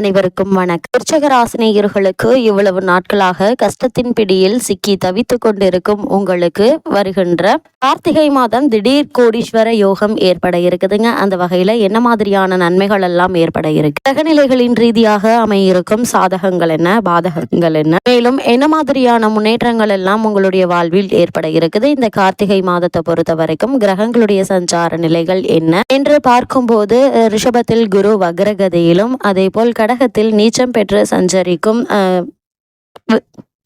அனைவருக்கும் வணக்கம். விருச்சகராசினியர்களுக்கு இவ்வளவு நாட்களாக கஷ்டத்தின் பிடியில் சிக்கி தவித்துக் கொண்டிருக்கும் உங்களுக்கு வருகின்ற கார்த்திகை மாதம் திடீர் கோடீஸ்வர யோகம் ஏற்பட இருக்குதுங்க. அந்த வகையில என்ன மாதிரியான நன்மைகள் எல்லாம் ஏற்பட இருக்கு? கிரகநிலைகளின் ரீதியாக அமையிருக்கும் சாதகங்கள் என்ன? பாதகங்கள் என்ன? மேலும் என்ன மாதிரியான முன்னேற்றங்கள் எல்லாம் உங்களுடைய வாழ்வில் ஏற்பட இருக்குது? இந்த கார்த்திகை மாதத்தை பொறுத்த வரைக்கும் கிரகங்களுடைய சஞ்சார நிலைகள் என்ன? என்று பார்க்கும்போது ரிஷபத்தில் குரு வக்ரகதியிலும் அதே போல் கடகத்தில் நீச்சம் பெற்று சஞ்சரிக்கும்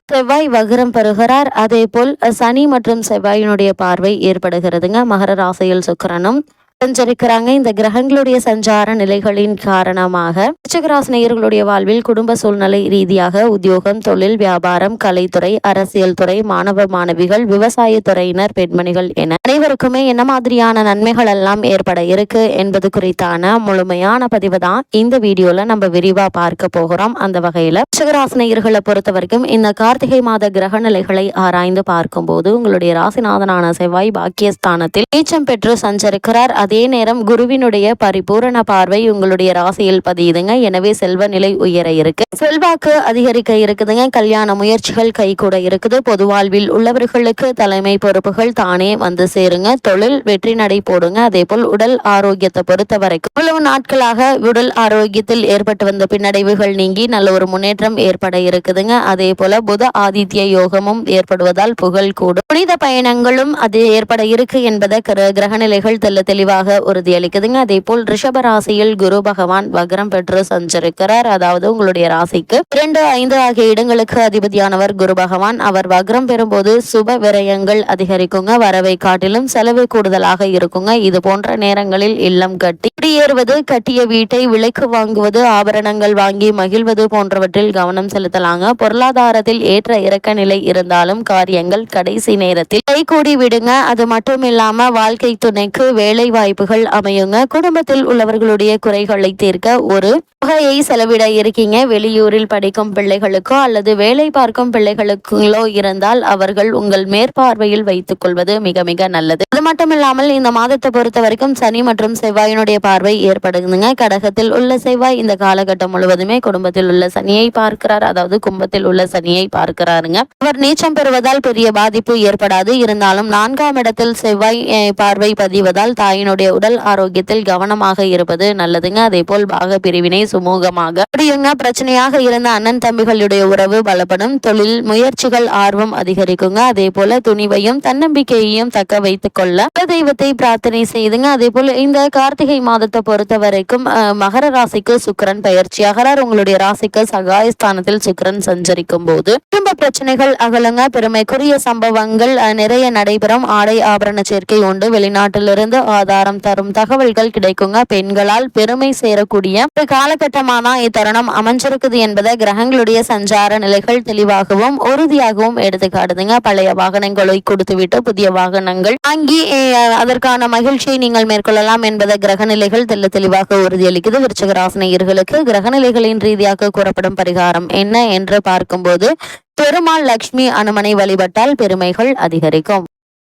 செவ்வாய் வகரம் பெறுகிறார். அதே போல் சனி மற்றும் செவ்வாயினுடைய பார்வை ஏற்படுகிறதுங்க. மகர ராசியில் சுக்கிரனும். சஞ்சரிக்கிறாங்க. இந்த கிரகங்களுடைய சஞ்சார நிலைகளின் காரணமாக விருச்சிகராசினியர்களுடைய வாழ்வில் குடும்ப சூழ்நிலை ரீதியாக உத்தியோகம் தொழில் வியாபாரம் கலைத்துறை அரசியல் துறை மாணவ மாணவிகள் விவசாய துறையினர் பெண்மணிகள் என அனைவருக்குமே என்ன மாதிரியான நன்மைகள் எல்லாம் ஏற்பட இருக்கு என்பது குறித்தான முழுமையான பதிவு தான் இந்த வீடியோல நம்ம விரிவா பார்க்க போகிறோம். அந்த வகையில விருச்சிகராசினியர்களை பொறுத்த வரைக்கும் இந்த கார்த்திகை மாத கிரக நிலைகளை ஆராய்ந்து பார்க்கும்போது உங்களுடைய ராசிநாதனான செவ்வாய் பாக்கியஸ்தானத்தில் நீச்சம் பெற்று சஞ்சரிக்கிறார். அதே நேரம் குருவினுடைய பரிபூரண பார்வை உங்களுடைய ராசியில் பதியுதுங்க. எனவே செல்வ நிலை உயர இருக்கு. செல்வாக்கு அதிகரிக்க இருக்குதுங்க. கல்யாண முயற்சிகள் கை கூட இருக்குது. பொது வாழ்வில் உள்ளவர்களுக்கு தலைமை பொறுப்புகள் தானே வந்து சேருங்க. தொழில் வெற்றி நடை போடுங்க. அதே போல் உடல் ஆரோக்கியத்தை பொறுத்த வரைக்கும் இவ்வளவு நாட்களாக உடல் ஆரோக்கியத்தில் ஏற்பட்டு வந்த பின்னடைவுகள் நீங்கி நல்ல ஒரு முன்னேற்றம் ஏற்பட இருக்குதுங்க. அதே போல புத ஆதித்ய யோகமும் ஏற்படுவதால் புகழ் கூடும். புனித பயணங்களும் அது ஏற்பட இருக்கு என்பதை கிர- நிலைகள் தெல்ல தெளிவாக உறுதியளிக்குதுங்க. அதே போல் ரிஷப ராசியில் குரு பகவான் வக்ரம் பெற்று சஞ்சரிக்கிறார். அதாவது உங்களுடைய ராசிக்கு இரண்டு ஐந்து ஆகிய இடங்களுக்கு அதிபதியானவர் குரு பகவான். அவர் வக்ரம் பெறும்போது சுப விரயங்கள் அதிகரிக்குங்க. வரவை காட்டிலும் செலவு கூடுதலாக இருக்குங்க. இது போன்ற நேரங்களில் இல்லம் கட்டி குடியேறுவது கட்டிய வீட்டை விலைக்கு வாங்குவது ஆபரணங்கள் வாங்கி மகிழ்வது போன்றவற்றில் கவனம் செலுத்தலாங்க. பொருளாதாரத்தில் ஏற்ற இறக்க நிலை இருந்தாலும் காரியங்கள் கடைசி நேரத்தில் கைகூடி விடுங்க. அது மட்டும் இல்லாம வாழ்க்கை துணைக்கு வேலை வாய்ப்புகள் அமையுங்க. குடும்பத்தில் உள்ளவர்களுடைய குறைகளை தீர்க்க ஒரு தொகையை செலவிட இருக்கீங்க. வெளியூரில் படிக்கும் பிள்ளைகளுக்கோ அல்லது வேலை பார்க்கும் பிள்ளைகளுக்குங்களோ இருந்தால் அவர்கள் உங்கள் மேற்பார்வையில் வைத்துக் கொள்வது மிக மிக நல்லது. மட்டுமில்லாமல் மட்டும் இல்லாமல் இந்த மாதத்தை பொறுத்த வரைக்கும் சனி மற்றும் செவ்வாயினுடைய பார்வை ஏற்படுதுங்க. கடகத்தில் உள்ள செவ்வாய் இந்த காலகட்டம் முழுவதுமே குடும்பத்தில் உள்ள சனியை பார்க்கிறார். அதாவது கும்பத்தில் உள்ள சனியை பார்க்கிறாருங்க. அவர் நீச்சம் பெறுவதால் பெரிய பாதிப்பு ஏற்படாது. இருந்தாலும் நான்காம் இடத்தில் செவ்வாய் பார்வை பதிவதால் தாயினுடைய உடல் ஆரோக்கியத்தில் கவனமாக இருப்பது நல்லதுங்க. அதே போல் பாக பிரிவினை சுமூகமாக. அப்படியுங்க பிரச்சனையாக இருந்த அண்ணன் தம்பிகளுடைய உறவு பலப்படும். தொழில் முயற்சிகள் ஆர்வம் அதிகரிக்குங்க. அதே போல துணிவையும் தன்னம்பிக்கையையும் தக்க வைத்துக் கொள்ள தெய்வத்தை பிரார்த்தனை செய்துங்க. அதே போல இந்த கார்த்திகை மாதத்தை பொறுத்த வரைக்கும் அஹ், மகர ராசிக்கு சுக்கிரன் பயிற்சியாகிறார். உங்களுடைய ராசிக்கு சகாயஸ்தானத்தில் சுக்கரன் சஞ்சரிக்கும் போது குடும்ப பிரச்சனைகள் அகலுங்க. பெருமைக்குரிய சம்பவங்கள் நிறைய நடைபெறும். ஆடை ஆபரண சேர்க்கை உண்டு. வெளிநாட்டிலிருந்து ஆதாரம் தரும் தகவல்கள் கிடைக்குங்க. பெண்களால் பெருமை சேரக்கூடிய ஒரு தான் இத்தருணம் அமைஞ்சிருக்குது என்பதை கிரகங்களுடைய சஞ்சார நிலைகள் தெளிவாகவும் உறுதியாகவும் எடுத்து காட்டுதுங்க. பழைய வாகனங்களை கொடுத்துவிட்டு புதிய வாகனங்கள் வாங்கி அதற்கான மகிழ்ச்சியை நீங்கள் மேற்கொள்ளலாம் என்பதை கிரகநிலைகள் தெல்ல தெளிவாக உறுதியளிக்குது. விருச்சக ராசினியர்களுக்கு கிரகநிலைகளின் ரீதியாக கூறப்படும் பரிகாரம் என்ன என்று பார்க்கும்போது பெருமாள் லக்ஷ்மி அனுமனை வழிபட்டால் பெருமைகள் அதிகரிக்கும்.